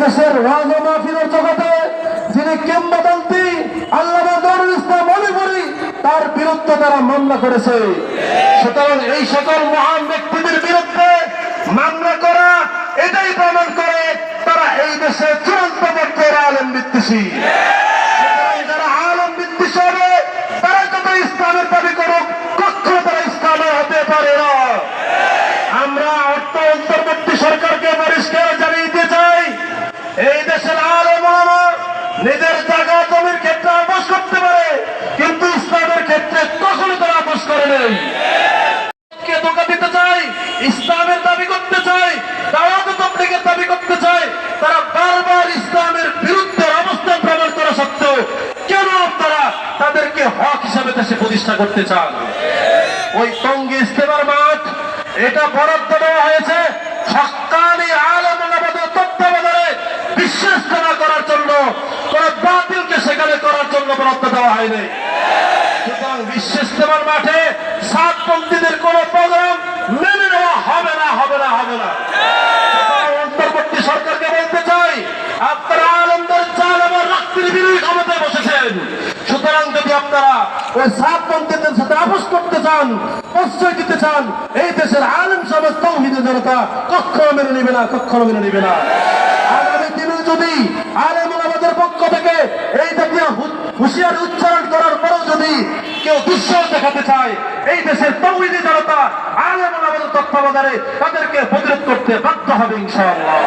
দেশের ওয়াজ ও জগতে যিনি কিংবদন্তি আল্লাহ দরুল ইসলাম মণিপুরি তার বিরুদ্ধে তারা মামলা করেছে। সুতরাং এই সকল মহান ব্যক্তিদের বিরুদ্ধে মামলা করা, এটাই প্রমাণ করে তারা এই দেশে চূড়ান্ত পর্যায়ের আলেম বিদ্বেষী। যারা আলম বিদ্বেষী হবে তারা যত ইসলামের দাবি করুক, কখনো তারা ইসলামের হতে পারে না। আমরা অর্থ অন্তর্বর্তী সরকারকে পরিষ্কার জানিয়ে দিতে চাই এই দেশের আলেম ওলামা নিজের জায়গা জমির ক্ষেত্রে আপোষ করতে পারে, কিন্তু ইসলামের ক্ষেত্রে কখনো তারা আপোষ করে নেই। দিতে ইসলামের দাবি করতে দাবি করতে তারা বারবার ইসলামের করা সত্ত্বেও কেন তারা তাদেরকে হক হিসাবে প্রতিষ্ঠা করতে ওই এটা হয়েছে বিশ্বাসনা করার জন্য। কোন বাতিলকে সেখানে করার জন্য বরাদ্দ দেওয়া হয়নি। সুতরাং বিশ্ব ইস্তেমার মাঠে সাতপন্থীদের কোন প্রোগ্রাম মেনে নেওয়া হবে না হবে না হবে না। অন্তর্বর্তী সরকারকে বলতে চাই, আপনারা আনন্দের চাল এবং রক্তের বিরোধী ক্ষমতায় বসেছেন। সুতরাং যদি আপনারা ওই সাত সাতপন্থীদের সাথে আপোষ করতে চান, প্রশ্রয় দিতে চান, এই দেশের আলেম সমাজ তৌহিদ জনতা কখনো মেনে নেবে না কখনো মেনে নেবে না। আগামী দিনে যদি আলেম আমাদের পক্ষ থেকে এই জাতীয় হু- হুঁশিয়ারি উচ্চারণ করার পরেও যদি কেউ দুঃসাহস দেখাতে চায়, এই দেশের তৌহিদি জনতা আলেম আমাদের তত্ত্বাবধানে তাদেরকে প্রতিরোধ করতে বাধ্য হবে ইনশাআল্লাহ!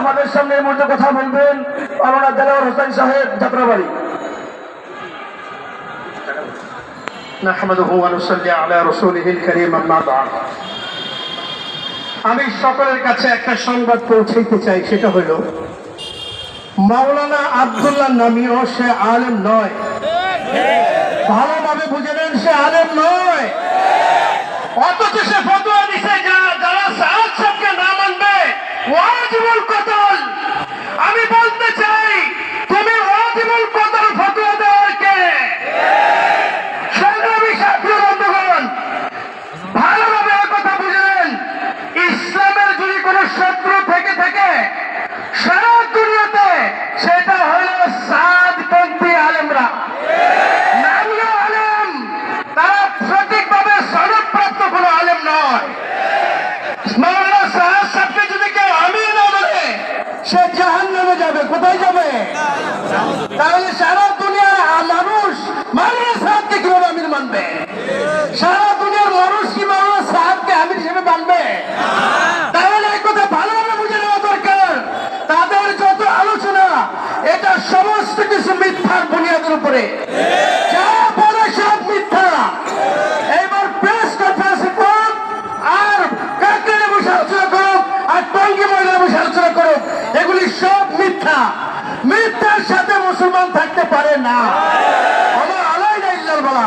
আমাদের সামনে এই মুহূর্তে কথা বলবেন আমরা দেলাওয়ার হোসেন সাহেব, যাত্রাবাড়ি। نحمده ونصلي على رسوله الكريم أما بعد আমি সকলের কাছে একটা সংবাদ পৌঁছাইতে চাই সেটা হলো মাওলানা আব্দুল্লাহ নামিও সে আলেম নয় ভালোভাবে বুঝে নেন সে আলেম নয় Dale. মিথ্যা। মিথ্যার সাথে মুসলমান থাকতে পারে না। আমার আলাই না বলা।